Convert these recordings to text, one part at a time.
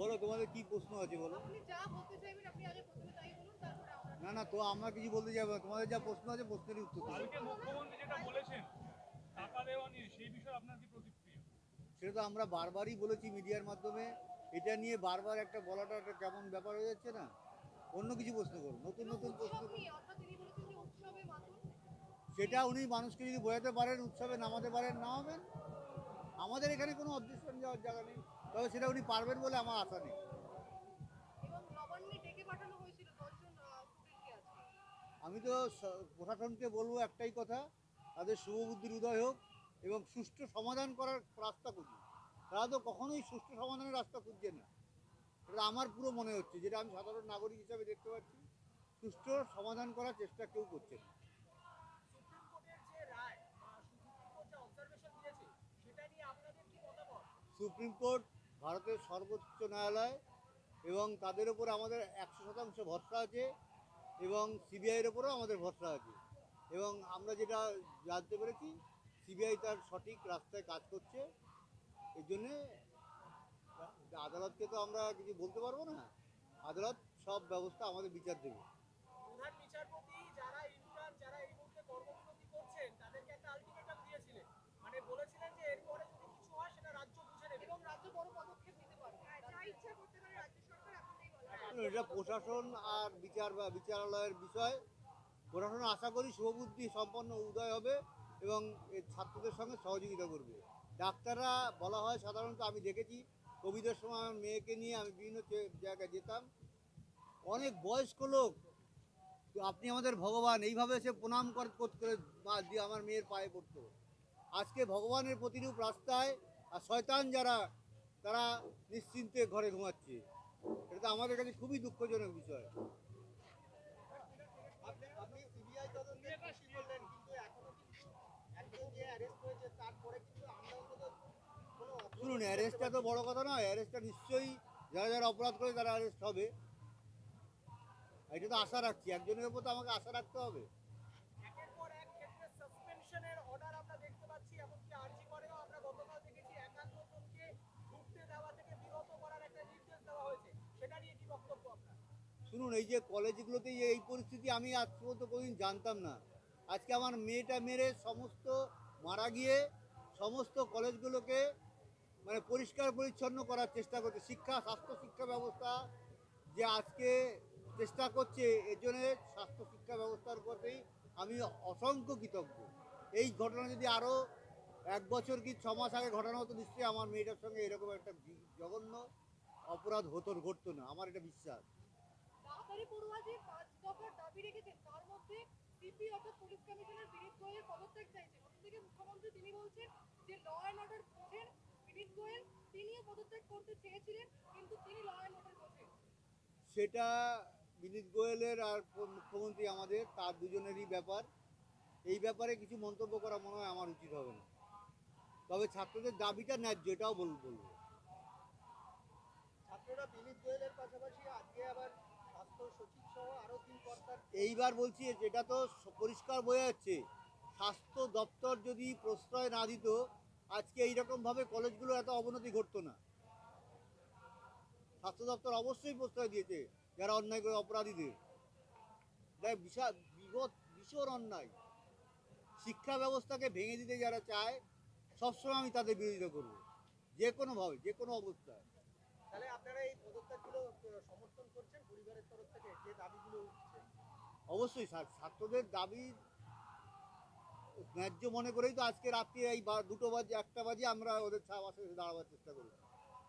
বলো তোমাদের কি প্রশ্ন আছে বলো? আপনি যা বলতে চাইবেন আপনি আগে প্রথমে তাই বলুন তারপরে আমরা না না তো আমরা কিছু বলতে যাব না। তোমাদের যা প্রশ্ন আছে প্রশ্নেরই উত্তর দেবো। মুখ্যমন্ত্রী যেটা বলেছেন টাকা দেওয়া নিয়ে সেই বিষয়ে আপনার কি প্রতিক্রিয়া? সেটা তো আমরা বারবারই বলেছি মিডিয়ার মাধ্যমে। এটা নিয়ে বারবার একটা বলাটা একটা কেমন ব্যাপার হয়ে যাচ্ছে না? অন্য কিছু প্রশ্ন করো। নতুন নতুন প্রশ্ন উৎসব নিয়ে অর্থাৎ তিনি বলেছেন যে উৎসবে মাতুন সেটা উনি মানুষকে যদি বোঝাতে পারেন উৎসবে নামাতে পারেন নামাবেন। আমাদের এখানে কোনো অবজেকশন যাওয়ার জায়গা নেই। তবে সেটা উনি পারবেন বলে আমার আশা নেই। আমি তো প্রশাসনকে বলব একটাই কথা তাদের শুভবুদ্ধির উদয় হোক এবং সুষ্ঠু সমাধান করার রাস্তা খুঁজি তারা তো কখনোই সুষ্ঠু সমাধানের রাস্তা খুঁজছে না। এটা আমার পুরো মনে হচ্ছে যেটা আমি সাধারণ নাগরিক হিসাবে দেখতে পাচ্ছি। সুষ্ঠু সমাধান করার চেষ্টা কেউ করছে না সুপ্রিম কোর্টের যে রায় বা সুপ্রিম কোর্ট যে অবজারভেশন দিয়েছে সেটা নিয়ে আপনাদের কি মতামত সুপ্রিম কোর্ট, ভারতের সর্বোচ্চ ন্যায়ালয় এবং তাদের উপর আমাদের একশো শতাংশ ভরসা আছে এবং সিবিআইয়ের উপরেও আমাদের ভরসা আছে। এবং আমরা যেটা জানতে পেরেছি, সিবিআই তার সঠিক রাস্তায় কাজ করছে। এই জন্যে আদালতকে তো আমরা কিছু বলতে পারব না। আদালত সব ব্যবস্থা আমাদের বিচার দেবে। প্রধান বিচারপতি যারা ইন্টার্ন যারা এই মুহূর্তে কর্মবিরতি করছেন তাদেরকে একটা আলটিমেটাম দিয়েছিলেন মানে বলেছিলেন যে এরপরে যদি কিছু হয় সেটা রাজ্য বুঝে নেবে এবং রাজ্য বড় পদক্ষেপ নিতে পারবে যা ইচ্ছা করতে পারে রাজ্য সরকার এখনই বলা এটা প্রশাসন আর বিচার বা বিচারালয়ের বিষয়। প্রশাসন আশা করি শুভবুদ্ধি সম্পন্ন উদয় হবে এবং ছাত্রদের সঙ্গে সহযোগিতা করবে। ডাক্তাররা বলা হয় সাধারণত আমি দেখেছি, কোভিডের সময় আমার মেয়েকে নিয়ে আমি বিভিন্ন জায়গায় যেতাম। অনেক বয়স্ক লোক আপনি আমাদের ভগবান, এইভাবে সে প্রণাম কর- করতে দিয়ে আমার মেয়ের পায়ে পড়তো। আজকে ভগবানের প্রতিরূপ রাস্তায় আর শয়তান যারা তারা নিশ্চিন্তে ঘরে ঘুমাচ্ছে। এটা তো আমাদের কাছে খুবই দুঃখজনক বিষয়। শুনুন অ্যারেস্টটা তো বড় কথা নয় অ্যারেস্টটা নিশ্চয়ই যারা যারা অপরাধ করে তারা অ্যারেস্ট হবে। এটা তো আশা রাখছি একজনের উপর তো আমাকে আশা রাখতে হবে একের পর এক ক্ষেত্রে সাসপেনশনের অর্ডার আমরা দেখতে পাচ্ছি এমনকি আরজি করেও আমরা গতকাল দেখেছি একান্ন জনকে ঢুকতে দেওয়া থেকে বিরত করার একটা নির্দেশ দেওয়া হয়েছে সেটা নিয়ে কি বক্তব্য আপনার শুনুন, এই যে কলেজগুলোতে এই পরিস্থিতি আমি আজ পর্যন্ত কোনোদিন জানতাম না। আজকে আমার মেয়েটা মেরে সমস্ত মারা গিয়ে সমস্ত কলেজগুলোকে মানে পরিষ্কার পরিচ্ছন্ন করার চেষ্টা করছে। শিক্ষা, স্বাস্থ্য শিক্ষা ব্যবস্থা যে আজকে চেষ্টা করছে, এর জন্য স্বাস্থ্য শিক্ষা ব্যবস্থার প্রতি আমি অসংখ্য কৃতজ্ঞ। এই ঘটনা যদি আরও এক বছর কি ছ মাস আগে ঘটনা হতো, নিশ্চয়ই আমার মেয়েটার সঙ্গে এরকম একটা জঘন্য অপরাধ হতো, ঘটতো না। আমার এটা বিশ্বাস। ডাক্তারি পড়ুয়া যে পাঁচ দফার দাবি রেখেছেন। তার মধ্যে সিপি অর্থাৎ পুলিশ কমিশনার বিনীত গোয়েলের পদত্যাগ চাইছেন। অন্যদিকে মুখ্যমন্ত্রী তিনি বলছেন যে ল অ্যান্ড অর্ডার বোঝেন বিনীত গোয়েল তিনিও পদত্যাগ করতে চেয়েছিলেন কিন্তু তিনি ল অ্যান্ড অর্ডার বোঝেন সেটা বিনীত গোয়েলের আর মুখ্যমন্ত্রী আমাদের তার দুজনেরই ব্যাপার। এই ব্যাপারে কিছু মন্তব্য করা মনে হয় আমার উচিত হবে না। তবে ছাত্রদের দাবিটা ন্যায্য এটাও বল বলব। ছাত্ররা বিনীত গোয়েলের পাশাপাশি আজকে আবার এইবার বলছি এটা তো পরিষ্কার বোঝা যাচ্ছে, স্বাস্থ্য দপ্তর যদি প্রশ্রয় না দিত, আজকে এইরকমভাবে কলেজগুলো এত অবনতি ঘটতো না। স্বাস্থ্য দপ্তর অবশ্যই প্রশ্রয় দিয়েছে, যারা অন্যায় করে অপরাধীদের। বিশাল বিগত ভীষণ অন্যায়। শিক্ষা ব্যবস্থাকে ভেঙে দিতে যারা চায়, সবসময় আমি তাদের বিরোধিতা করব। যে কোনোভাবে যে কোনো অবস্থায়। তাহলে আপনারা এই পদত্যাগগুলো সমর্থন করছেন পরিবারের তরফ থেকে যে দাবিগুলো উঠছে? অবশ্যই ছা- ছাত্রদের দাবি ন্যায্য মনে করেই তো আজকে রাত্রি এই দুটো বাজে একটা বাজে আমরা ওদের পাশে এসে দাঁড়াবার চেষ্টা করি।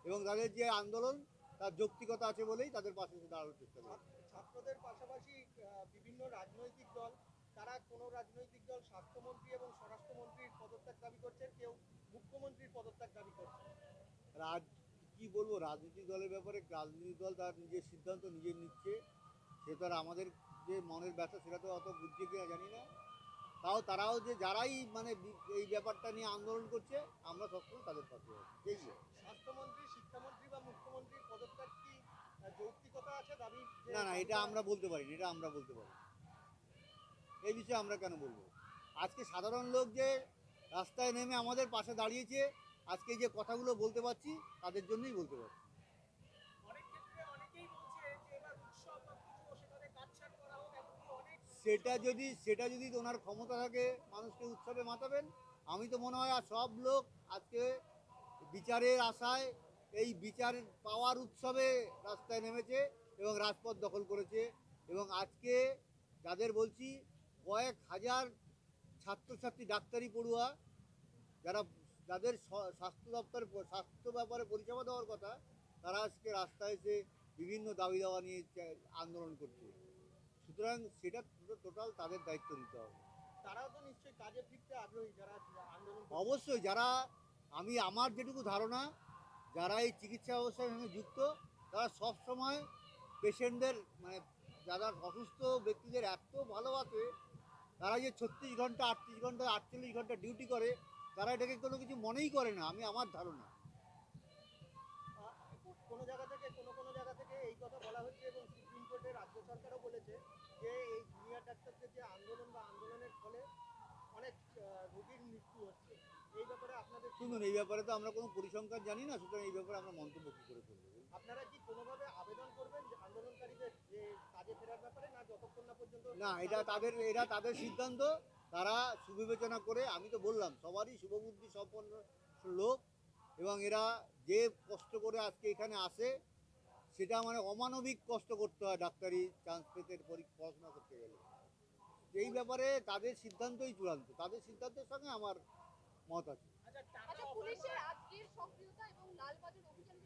এবং তাদের যে আন্দোলন তার যৌক্তিকতা আছে বলেই তাদের পাশে এসে দাঁড়ানোর চেষ্টা করি। ছাত্রদের পাশাপাশি বিভিন্ন রাজনৈতিক দল তারা কোনো রাজনৈতিক দল স্বাস্থ্যমন্ত্রী এবং স্বরাষ্ট্রমন্ত্রীর পদত্যাগ দাবি করছেন? কেউ মুখ্যমন্ত্রীর পদত্যাগ দাবি করছেন? রাজ কি বলব রাজনৈতিক দলের ব্যাপারে রাজনৈতিক দল তার নিজের সিদ্ধান্ত নিজে নিচ্ছে। সে তো আর আমাদের যে মনের ব্যথা সেটা তো অত বুঝছে কিনা জানি না। তাও তারাও যে যারাই মানে এই ব্যাপারটা নিয়ে আন্দোলন করছে আমরা সবসময় তাদের পাশে আছি। স্বাস্থ্যমন্ত্রী শিক্ষামন্ত্রী বা মুখ্যমন্ত্রীর পদত্যাগ কি যৌক্তিকতা আছে দাবি না না এটা আমরা বলতে পারি না, এটা আমরা বলতে পারি এই বিষয়ে আমরা কেন বলব? আজকে সাধারণ লোক যে রাস্তায় নেমে আমাদের পাশে দাঁড়িয়েছে আজকে যে কথাগুলো বলতে পারছি তাদের জন্যই বলতে পারছি। সেটা যদি সেটা যদি ওনার ক্ষমতা থাকে মানুষকে উৎসবে মাতাবেন। আমি তো মনে হয় আর সব লোক আজকে বিচারের আশায় এই বিচার পাওয়ার উৎসবে রাস্তায় নেমেছে এবং রাজপথ দখল করেছে। এবং আজকে যাদের বলছি কয়েক হাজার ছাত্রছাত্রী ডাক্তারি পড়ুয়া যারা যাদের স্বাস্থ্য দপ্তর স্বাস্থ্য ব্যাপারে পরিষেবা দেওয়ার কথা তারা আজকে রাস্তায় এসে বিভিন্ন দাবি দাওয়া নিয়ে আন্দোলন করছে। সুতরাং সেটা টোটাল তাদের দায়িত্ব নিতে হবে। তারাও তো নিশ্চয়ই কাজে ফিরতে আগ্রহী যারা আন্দোলন অবশ্যই যারা আমি আমার যেটুকু ধারণা যারা এই চিকিৎসা ব্যবস্থার সঙ্গে যুক্ত তারা সবসময় পেশেন্টদের মানে যারা অসুস্থ ব্যক্তিদের এত ভালোবাসে তারা যে ছত্রিশ ঘণ্টা আটত্রিশ ঘণ্টা আটচল্লিশ ঘণ্টা ডিউটি করে তারা এটাকে কোনো কিছু মনেই করে না আমি আমার ধারণা। কোনো জায়গা থেকে কোনো কোনো জায়গা থেকে এই কথা বলা হচ্ছে এবং সুপ্রিম কোর্টে রাজ্য সরকারও বলেছে যে এই জুনিয়র ডাক্তারদের যে আন্দোলন বা আন্দোলনের ফলে অনেক রোগীর মৃত্যু হচ্ছে। এই ব্যাপারে আপনাদের শুনুন এই ব্যাপারে তো আমরা কোনো পরিসংখ্যান জানি না সুতরাং এই ব্যাপারে আমরা মন্তব্য কী করে করব আপনারা কি কোনোভাবে আবেদন করবেন যে আন্দোলনকারীদের যে কাজে ফেরার ব্যাপারে না যতক্ষণ না পর্যন্ত না এটা তাদের এটা তাদের সিদ্ধান্ত তারা সুবিবেচনা করে আমি তো বললাম সবারই শুভবুদ্ধি সম্পন্ন লোক এবং এরা যে কষ্ট করে আজকে এখানে আসে সেটা মানে অমানবিক কষ্ট করতে হয় ডাক্তারি চান্স পেতে পরি- পড়াশোনা করতে গেলে। এই ব্যাপারে তাদের সিদ্ধান্তই চূড়ান্ত। তাদের সিদ্ধান্তের সঙ্গে আমার মত আছে। আচ্ছা আচ্ছা পুলিশের আজকের সক্রিয়তা এবং লালবাজার অভিযান